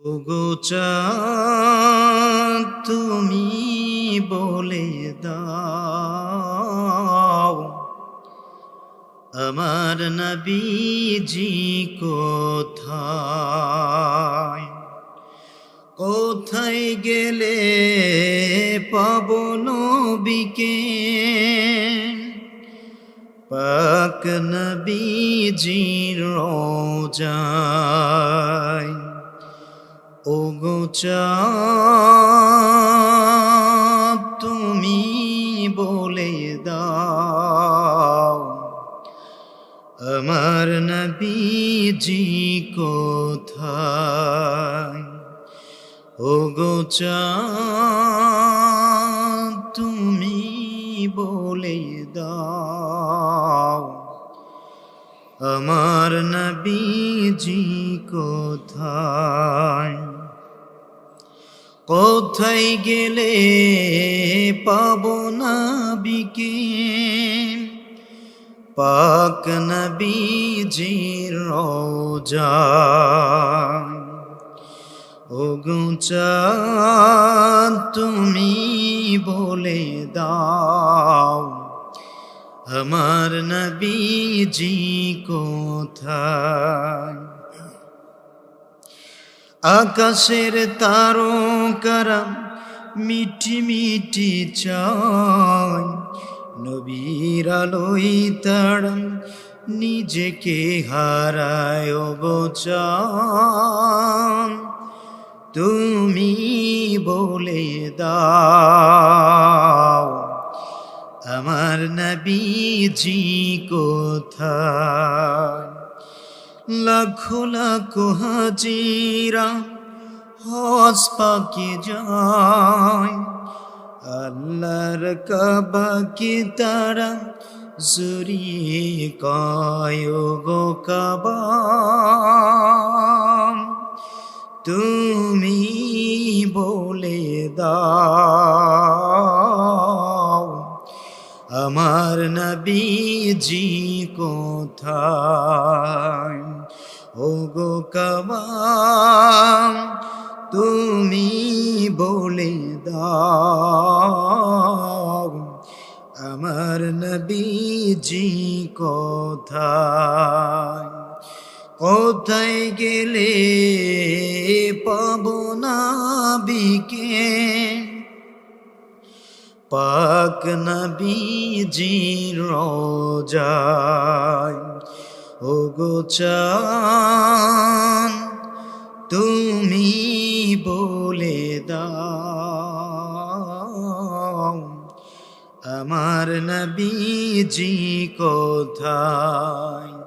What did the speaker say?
ওগো তুমি বলে দাও আমার নবীজি কোথায়? কোথায় গেলে পাবন বিকে পাক নবীজির রোজায় ওগো চাঁদ, তুমি বলে দাও, আমার নবীজি কোথায়? ওগো চাঁদ, তুমি বলে দাও, আমার নবীজি কোথায়? কোথায় গেলে পাব নবীকে। পাক নবীজির রোজা। ওগুচা তুমি বলে দাও আমার নবীজি কোথায়? আকাশের তারকারা মিটি মিটি চায়। নবীর আলোই তাড়া নিজেকে হারায় গোচান তুমি বলে দাও, আমার নবীজি কোথায়? লাখো লাখো হাজিরা হস পাকে যায়। আল্লাহর কাবাকে তারা জুরিয়ে কয় গো কাবা তুমি বলে দাও। আমার নবীজি কোথায়? ও গো কাবাম তুমি বলে দাও, আমার নবীজি কোথায়? কোথায় গেলে পাব না বিকে? পাক নবীজি রোজায়। ও গোচান তুমি বলে দাও আমার নবীজি কোথায়?